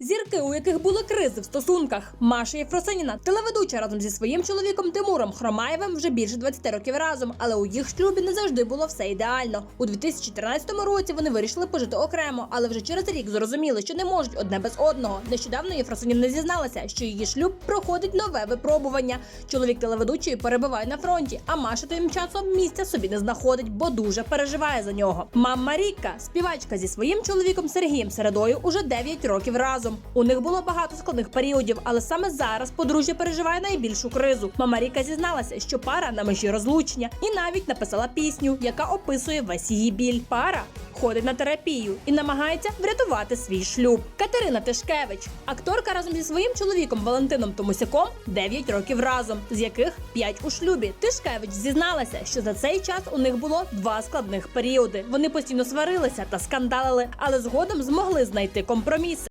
Зірки, у яких були кризи в стосунках, Маша Єфросиніна, телеведуча разом зі своїм чоловіком Тимуром Хромаєвим вже більше 20 років разом, але у їх шлюбі не завжди було все ідеально. У 2014 році вони вирішили пожити окремо, але вже через рік зрозуміли, що не можуть одне без одного. Нещодавно Єфросиніна зізналася, що її шлюб проходить нове випробування. Чоловік телеведучої перебуває на фронті, а Маша тим часом місця собі не знаходить, бо дуже переживає за нього. Мама Рікка, співачка зі своїм чоловіком Сергієм Середою, уже 9 років разом. У них було багато складних періодів, але саме зараз подружжя переживає найбільшу кризу. Мама Ріка зізналася, що пара на межі розлучення, і навіть написала пісню, яка описує весь її біль. Пара ходить на терапію і намагається врятувати свій шлюб. Катерина Тишкевич, акторка разом зі своїм чоловіком Валентином Томусяком 9 років разом, з яких 5 у шлюбі. Тишкевич зізналася, що за цей час у них було два складних періоди. Вони постійно сварилися та скандалили, але згодом змогли знайти компроміс.